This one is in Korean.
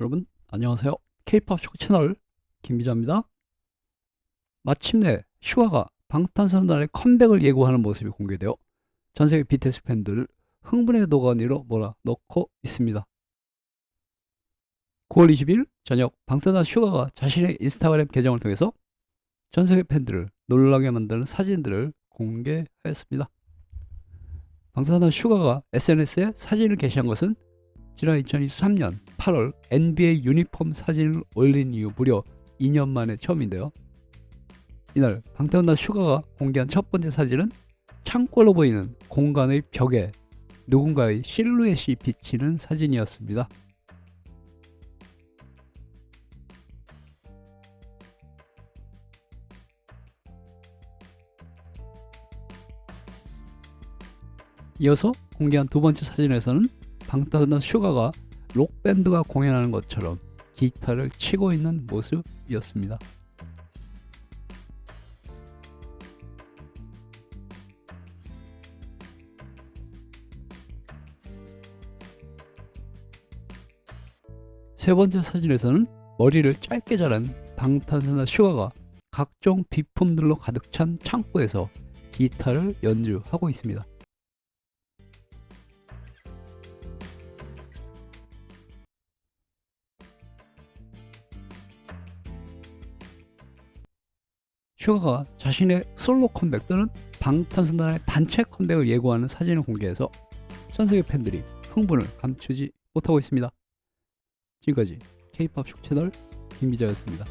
여러분 안녕하세요. K-팝 쇼 채널 김기자입니다. 마침내 슈가가 방탄소년단의 컴백을 예고하는 모습이 공개되어 전 세계 BTS 팬들을 흥분의 도가니로 몰아넣고 있습니다. 9월 20일 저녁 방탄소년단 슈가가 자신의 인스타그램 계정을 통해서 전 세계 팬들을 놀라게 만드는 사진들을 공개하였습니다. 방탄소년단 슈가가 SNS에 사진을 게시한 것은 지난 2023년 8월 NBA 유니폼 사진을 올린 이후 무려 2년 만에 처음인데요. 이날 방탄소년단 슈가가 공개한 첫 번째 사진은 창고로 보이는 공간의 벽에 누군가의 실루엣이 비치는 사진이었습니다. 이어서 공개한 두 번째 사진에서는 방탄소년단 슈가가 록밴드가 공연하는 것처럼 기타를 치고 있는 모습이었습니다. 세 번째 사진에서는 머리를 짧게 자른 방탄소년단 슈가가 각종 비품들로 가득 찬 창고에서 기타를 연주하고 있습니다. 슈가가 자신의 솔로 컴백 또는 방탄소년단의 단체 컴백을 예고하는 사진을 공개해서 전 세계 팬들이 흥분을 감추지 못하고 있습니다. 지금까지 K-팝 쇼 채널 김기자였습니다.